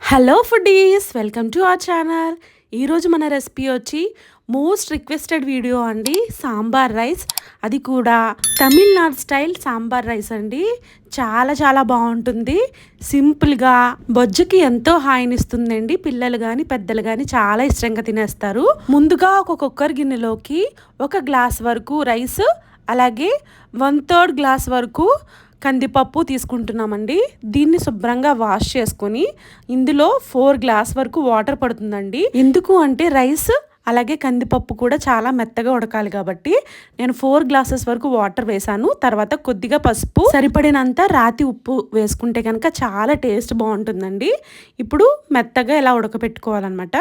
Hello foodies welcome to our channel ఈరోజు మన recipe వచ్చి మోస్ట్ రిక్వెస్టెడ్ వీడియో అండి. సాంబార్ రైస్. అది కూడా తమిళనాడు స్టైల్ సాంబార్ రైస్ అండి. చాలా చాలా బాగుంటుంది. సింపుల్గా బొజ్జుకి ఎంతో హాయినిస్తుందండి. పిల్లలు కానీ పెద్దలు కానీ చాలా ఇష్టంగా తినేస్తారు. ముందుగా ఒక కుక్కర్ గిన్నెలోకి ఒక గ్లాస్ వరకు రైస్ అలాగే వన్ థర్డ్ గ్లాస్ వరకు కందిపప్పు తీసుకుంటున్నామండి. దీన్ని శుభ్రంగా వాష్ చేసుకొని ఇందులో ఫోర్ గ్లాస్ వరకు వాటర్ పడుతుందండి. ఎందుకు అంటే రైస్ అలాగే కందిపప్పు కూడా చాలా మెత్తగా ఉడకాలి కాబట్టి నేను ఫోర్ గ్లాసెస్ వరకు వాటర్ వేసాను. తర్వాత కొద్దిగా పసుపు సరిపడినంత రాతి ఉప్పు వేసుకుంటే కనుక చాలా టేస్ట్ బాగుంటుందండి. ఇప్పుడు మెత్తగా ఎలా ఉడకపెట్టుకోవాలన్నమాట.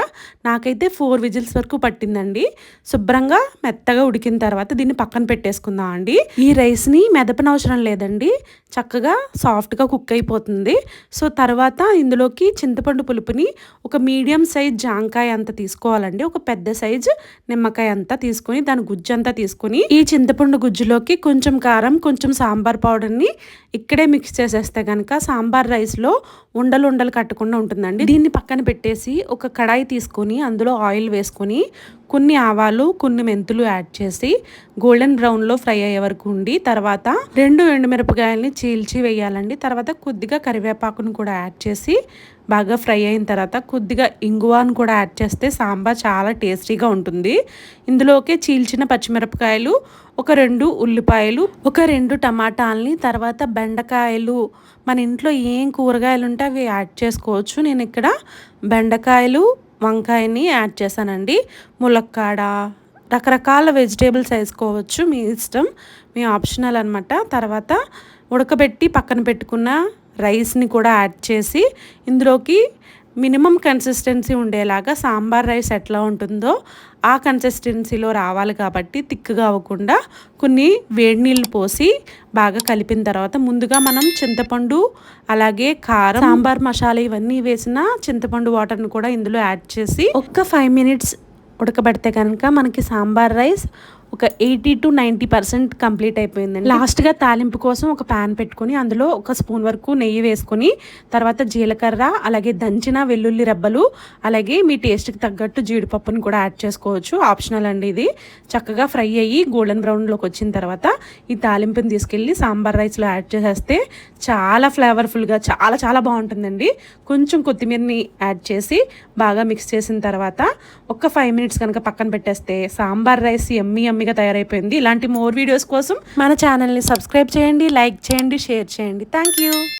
నాకైతే ఫోర్ విజిల్స్ వరకు పట్టిందండి. శుభ్రంగా మెత్తగా ఉడికిన తర్వాత దీన్ని పక్కన పెట్టేసుకుందాం అండి. ఈ రైస్ని మెదపనవసరం లేదండి. చక్కగా సాఫ్ట్గా కుక్ అయిపోతుంది. సో తర్వాత ఇందులోకి చింతపండు పులుపుని ఒక మీడియం సైజ్ జాంకాయ అంత తీసుకోవాలండి. ఒక పెద్ద సైజ్ నిమ్మకాయ అంతా తీసుకొని దాని గుజ్జు అంతా తీసుకొని ఈ చింతపండు గుజ్జులోకి కొంచెం కారం కొంచెం సాంబార్ పౌడర్ని ఇక్కడే మిక్స్ చేసేస్తే కనుక సాంబార్ రైస్లో ఉండలు ఉండలు కట్టకుండా ఉంటుందండి. దీన్ని పక్కన పెట్టేసి ఒక కడాయి తీసుకొని అందులో ఆయిల్ వేసుకొని కొన్ని ఆవాలు కొన్ని మెంతులు యాడ్ చేసి గోల్డెన్ బ్రౌన్లో ఫ్రై అయ్యే వరకు ఉండి తర్వాత రెండు ఎండుమిరపకాయలని చీల్చి వేయాలండి. తర్వాత కొద్దిగా కరివేపాకును కూడా యాడ్ చేసి బాగా ఫ్రై అయిన తర్వాత కొద్దిగా ఇంగువాను కూడా యాడ్ చేస్తే సాంబార్ చాలా టేస్టీగా ఉంటుంది. ఇందులోకే చీల్చిన పచ్చిమిరపకాయలు ఒక రెండు ఉల్లిపాయలు ఒక రెండు టమాటాలని తర్వాత బెండకాయలు. మన ఇంట్లో ఏం కూరగాయలు ఉంటే అవి యాడ్ చేసుకోవచ్చు. నేను ఇక్కడ బెండకాయలు వంకాయని యాడ్ చేశానండి. ములక్కాడ రకరకాల వెజిటేబుల్స్ వేసుకోవచ్చు మీ ఇష్టం మీ ఆప్షనల్ అనమాట తర్వాత ఉడకబెట్టి పక్కన పెట్టుకున్న రైస్ని కూడా యాడ్ చేసి ఇందులోకి మినిమం కన్సిస్టెన్సీ ఉండేలాగా సాంబార్ రైస్ ఎట్లా ఉంటుందో ఆ కన్సిస్టెన్సీలో రావాలి కాబట్టి తిక్కుగా అవ్వకుండా కొన్ని వేడి నీళ్ళు పోసి బాగా కలిపిన తర్వాత ముందుగా మనం చింతపండు అలాగే కారం సాంబార్ మసాలా ఇవన్నీ వేసిన చింతపండు వాటర్ని కూడా ఇందులో యాడ్ చేసి ఒక్క ఫైవ్ మినిట్స్ ఉడకబెడితే కనుక మనకి సాంబార్ రైస్ ఒక eighty to ninety percent complete అయిపోయిందండి. లాస్ట్గా తాలింపు కోసం ఒక ప్యాన్ పెట్టుకొని అందులో ఒక స్పూన్ వరకు నెయ్యి వేసుకొని తర్వాత జీలకర్ర అలాగే దంచిన వెల్లుల్లి రెబ్బలు అలాగే మీ టేస్ట్కి తగ్గట్టు జీడిపప్పుని కూడా యాడ్ చేసుకోవచ్చు. ఆప్షనల్ అండి ఇది. చక్కగా ఫ్రై అయ్యి గోల్డెన్ బ్రౌన్లోకి వచ్చిన తర్వాత ఈ తాలింపుని తీసుకెళ్ళి సాంబార్ రైస్లో యాడ్ చేసేస్తే చాలా ఫ్లేవర్ఫుల్గా చాలా చాలా బాగుంటుందండి. కొంచెం కొత్తిమీరని యాడ్ చేసి బాగా మిక్స్ చేసిన తర్వాత ఒక ఫైవ్ మినిట్స్ కనుక పక్కన పెట్టేస్తే సాంబార్ రైస్ ఎమ్మి మమ్మీగా తయారైపోయింది ఇలాంటి మోర్ వీడియోస్ కోసం మన ఛానల్ని సబ్స్క్రైబ్ చేయండి లైక్ చేయండి షేర్ చేయండి థ్యాంక్ యూ